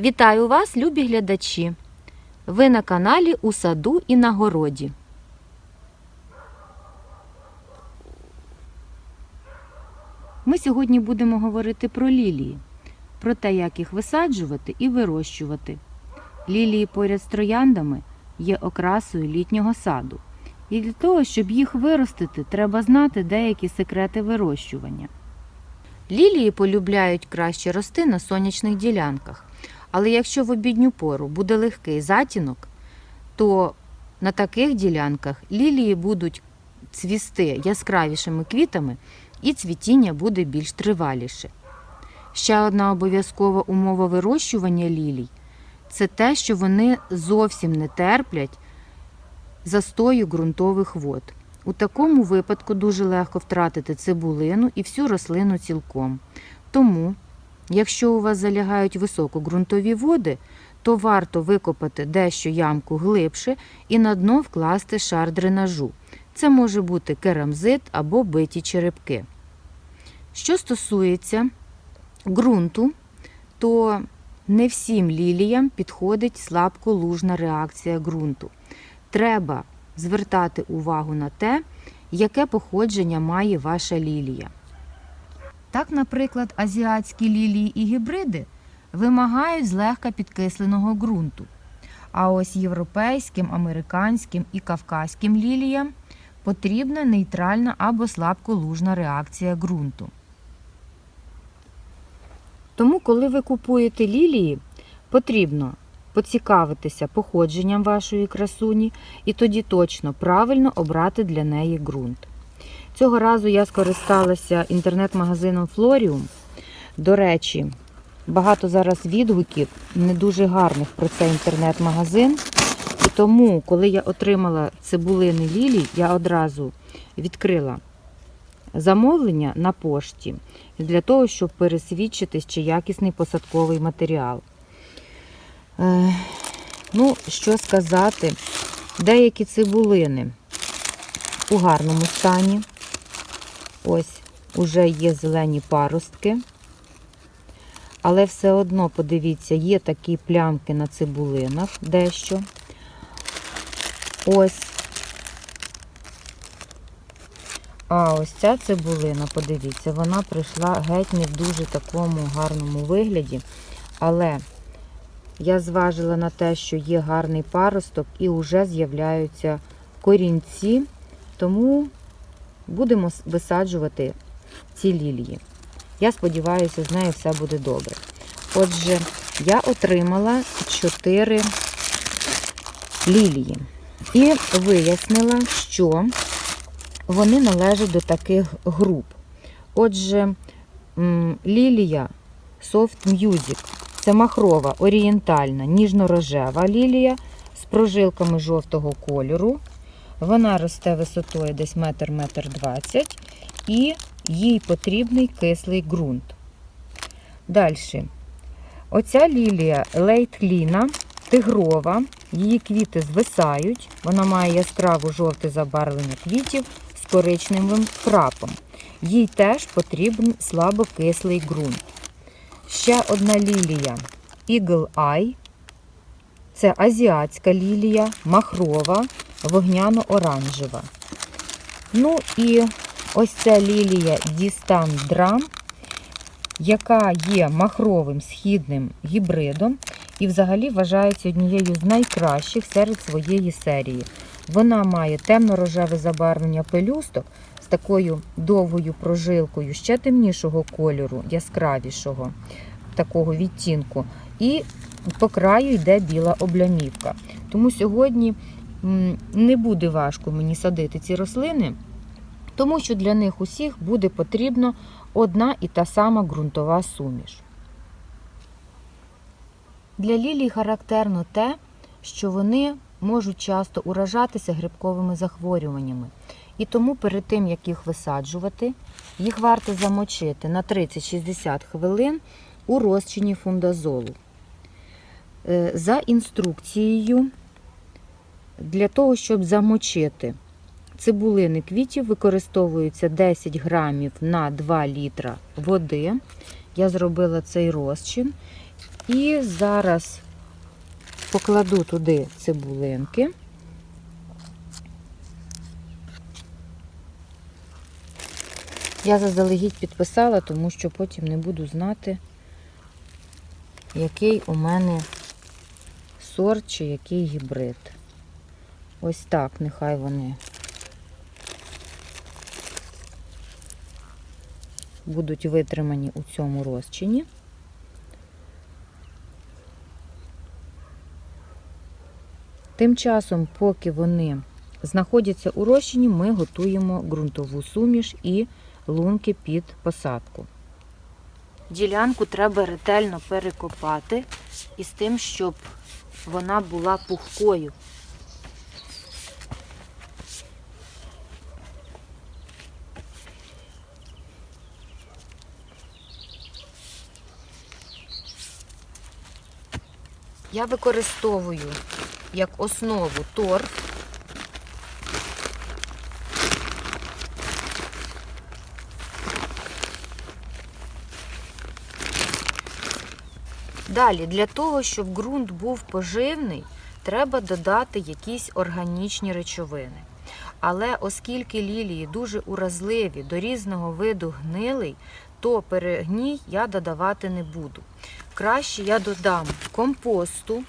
Вітаю вас, любі глядачі! Ви на каналі У саду і на городі. Ми сьогодні будемо говорити про лілії, про те, як їх висаджувати і вирощувати. Лілії поряд з трояндами є окрасою літнього саду. І для того, щоб їх виростити, треба знати деякі секрети вирощування. Лілії полюбляють краще рости на сонячних ділянках. Але якщо в обідню пору буде легкий затінок, то на таких ділянках лілії будуть цвісти яскравішими квітами і цвітіння буде більш триваліше. Ще одна обов'язкова умова вирощування лілій це те, що вони зовсім не терплять застою ґрунтових вод. У такому випадку дуже легко втратити цибулину і всю рослину цілком. Тому, якщо у вас залягають високоґрунтові води, то варто викопати дещо ямку глибше і на дно вкласти шар дренажу. Це може бути керамзит або биті черепки. Що стосується ґрунту, то не всім ліліям підходить слабколужна реакція ґрунту. Треба звертати увагу на те, яке походження має ваша лілія. Так, наприклад, азіатські лілії і гібриди вимагають злегка підкисленого ґрунту. А ось європейським, американським і кавказьким ліліям потрібна нейтральна або слабколужна реакція ґрунту. Тому, коли ви купуєте лілії, потрібно поцікавитися походженням вашої красуні і тоді точно правильно обрати для неї ґрунт. Цього разу я скористалася інтернет-магазином Флоріум. До речі, багато зараз відгуків не дуже гарних про цей інтернет-магазин. І тому, коли я отримала цибулини лілій, я одразу відкрила замовлення на пошті для того, щоб пересвідчитись, чи якісний посадковий матеріал. Е, ну, що сказати, деякі цибулини у гарному стані. Ось уже є зелені паростки. Але все одно, подивіться, є такі плямки на цибулинах дещо. Ось. А ось ця цибулина, подивіться, вона прийшла геть не в дуже такому гарному вигляді. Але я зважила на те, що є гарний паросток і вже з'являються корінці, тому будемо висаджувати ці лілії. Я сподіваюся, з нею все буде добре. Отже, я отримала 4 лілії. І вияснила, що вони належать до таких груп. Отже, лілія Soft Music це махрова, орієнтальна, ніжно-рожева лілія з прожилками жовтого кольору. Вона росте висотою десь метр метр двадцять і їй потрібний кислий ґрунт. Далі. Оця лілія лейтліна, тигрова, її квіти звисають, вона має яскраво жовте забарвлення квітів з коричневим крапом. Їй теж потрібен слабокислий ґрунт. Ще одна лілія Eagle Eye. Це азіатська лілія, махрова, вогняно-оранжева. Ну і ось ця лілія Дістан Драм, яка є махровим східним гібридом і взагалі вважається однією з найкращих серед своєї серії. Вона має темно-рожеве забарвлення пелюсток з такою довгою прожилкою, ще темнішого кольору, яскравішого такого відтінку. І по краю йде біла облямівка. Тому сьогодні не буде важко мені садити ці рослини, тому що для них усіх буде потрібна одна і та сама ґрунтова суміш. Для лілій характерно те, що вони можуть часто уражатися грибковими захворюваннями. І тому перед тим, як їх висаджувати, їх варто замочити на 30-60 хвилин у розчині фундазолу. Е, За інструкцією, для того, щоб замочити цибулини квітів, використовується 10 грамів на 2 літра води я зробила цей розчин. І зараз покладу туди цибулинки. Я заздалегідь підписала, тому що потім не буду знати, який у мене сорт чи який гібрид. Ось так, нехай вони будуть витримані у цьому розчині. Тим часом, поки вони знаходяться у розчині, ми готуємо ґрунтову суміш і лунки під посадку. Ділянку треба ретельно перекопати із тим, щоб вона була пухкою. Я використовую як основу торф. Далі, для того, щоб ґрунт був поживний, треба додати якісь органічні речовини. Але оскільки лілії дуже уразливі до різного виду гнилий, то перегній я додавати не буду. Краще я додам компосту.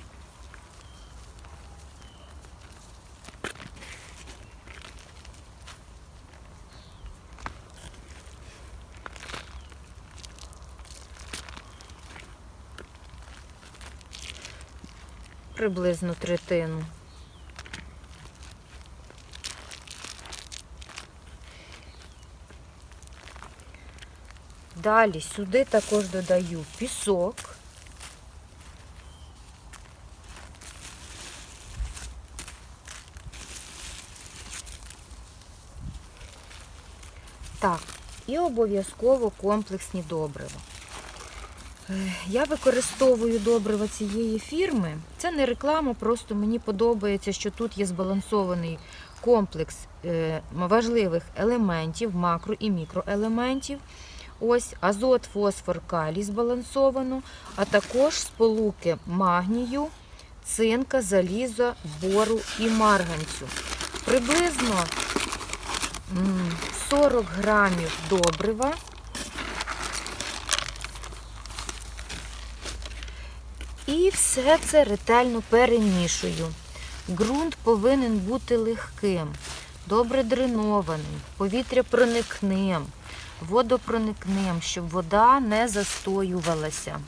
Приблизно третину. Далі сюди також додаю пісок. Так, і обов'язково комплексні добрива. Я використовую добрива цієї фірми. Це не реклама, просто мені подобається, що тут є збалансований комплекс е, важливих елементів, макро і мікроелементів. Ось азот, фосфор, калій збалансовано, а також сполуки магнію, цинка, заліза, бору і марганцю. Приблизно 40 грамів добрива. І все це ретельно перемішую. Ґрунт повинен бути легким, добре дренованим, повітря проникним, водопроникним, щоб вода не застоювалася.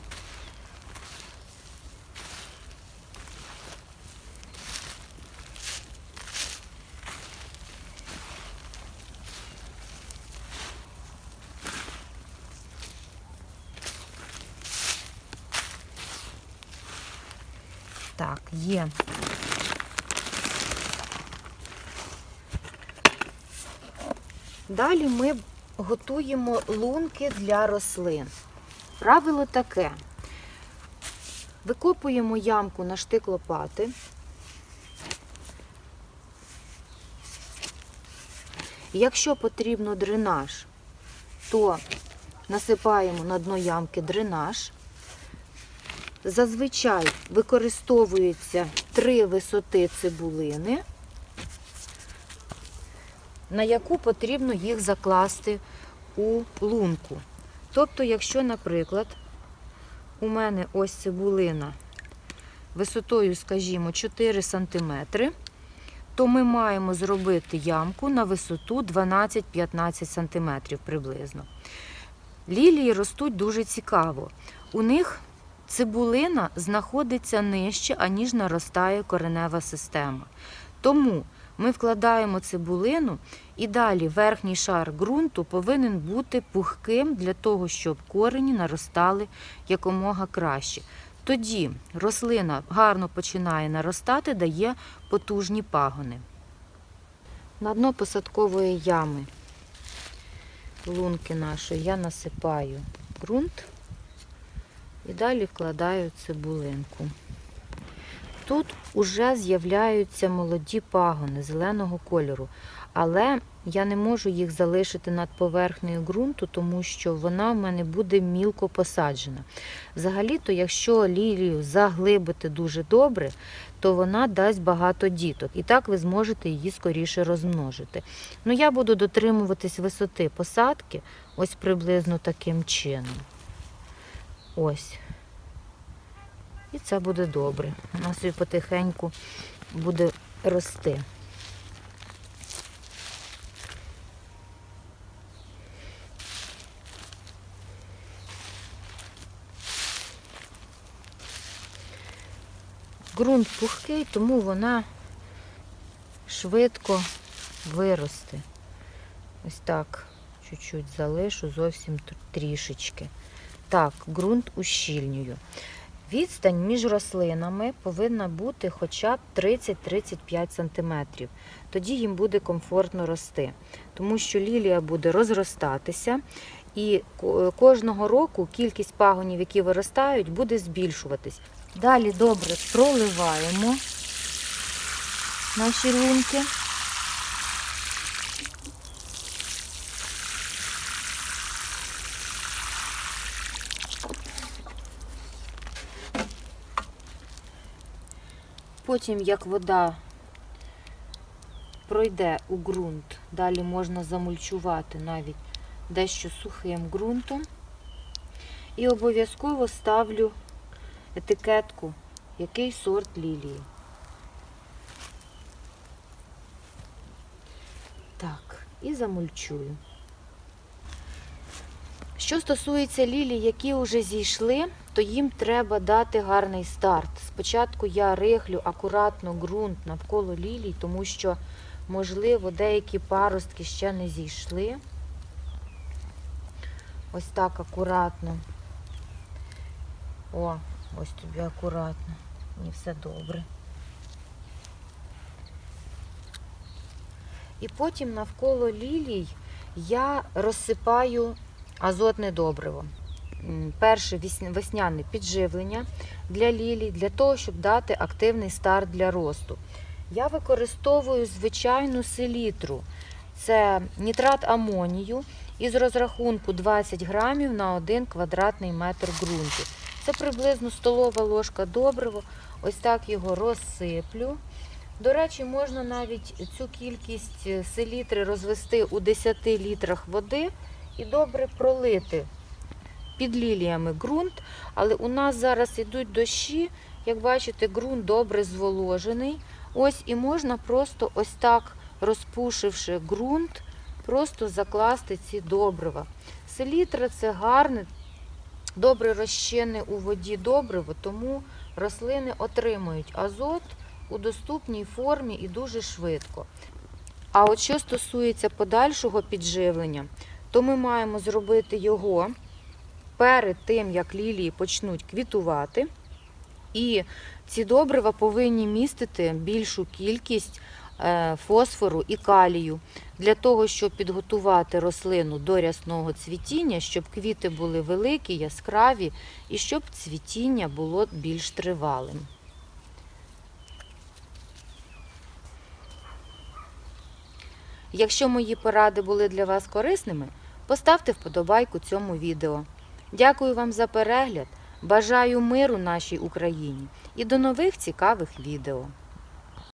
Так, є. Далі ми готуємо лунки для рослин. Правило таке. Викопуємо ямку на штик лопати. Якщо потрібно дренаж, то насипаємо на дно ямки дренаж. Зазвичай використовується три висоти цибулини, на яку потрібно їх закласти у лунку. Тобто, якщо, наприклад, у мене ось цибулина висотою, скажімо, 4 см, то ми маємо зробити ямку на висоту 12-15 см приблизно. Лілії ростуть дуже цікаво. У них цибулина знаходиться нижче, аніж наростає коренева система. Тому ми вкладаємо цибулину і далі верхній шар ґрунту повинен бути пухким для того, щоб корені наростали якомога краще. Тоді рослина гарно починає наростати, дає потужні пагони. На дно посадкової ями лунки нашої я насипаю ґрунт і далі вкладаю цибулинку. Тут уже з'являються молоді пагони зеленого кольору, але я не можу їх залишити над поверхнею ґрунту, тому що вона в мене буде мілко посаджена. Взагалі-то, якщо лілію заглибити дуже добре, то вона дасть багато діток, і так ви зможете її скоріше розмножити. Ну, я буду дотримуватись висоти посадки, ось приблизно таким чином. Ось. І це буде добре. Вона собі потихеньку буде рости. Ґрунт пухкий, тому вона швидко виросте. Ось так, чуть-чуть залишу, зовсім тр- трішечки. Так, ґрунт ущільнюю. Відстань між рослинами повинна бути хоча б 30-35 см. Тоді їм буде комфортно рости, тому що лілія буде розростатися, і кожного року кількість пагонів, які виростають, буде збільшуватись. Далі добре проливаємо наші лунки. Потім, як вода пройде у ґрунт, далі можна замульчувати навіть дещо сухим ґрунтом. І обов'язково ставлю етикетку, який сорт лілії. Так, і замульчую. Що стосується лілій, які вже зійшли, то їм треба дати гарний старт. Спочатку я рихлю акуратно ґрунт навколо лілій, тому що, можливо, деякі паростки ще не зійшли. Ось так акуратно. О, ось тобі акуратно. Мені все добре. І потім навколо лілій я розсипаю азотне добриво. Перше весняне підживлення для лілій, для того, щоб дати активний старт для росту. Я використовую звичайну селітру. Це нітрат амонію із розрахунку 20 грамів на 1 квадратний метр ґрунту. Це приблизно столова ложка добрива. Ось так його розсиплю. До речі, можна навіть цю кількість е, селітри розвести у 10 літрах води і добре пролити під ліліями ґрунт. Але у нас зараз йдуть дощі. Як бачите, ґрунт добре зволожений. Ось і можна просто ось так, розпушивши ґрунт, просто закласти ці добрива. Селітра це гарне, добре розчинне у воді добриво, тому рослини отримують азот у доступній формі і дуже швидко. А от що стосується подальшого підживлення, то ми маємо зробити його перед тим, як лілії почнуть квітувати. І ці добрива повинні містити більшу кількість е, фосфору і калію для того, щоб підготувати рослину до рясного цвітіння, щоб квіти були великі, яскраві і щоб цвітіння було більш тривалим. Якщо мої поради були для вас корисними, поставте вподобайку цьому відео. Дякую вам за перегляд. Бажаю миру нашій Україні і до нових цікавих відео.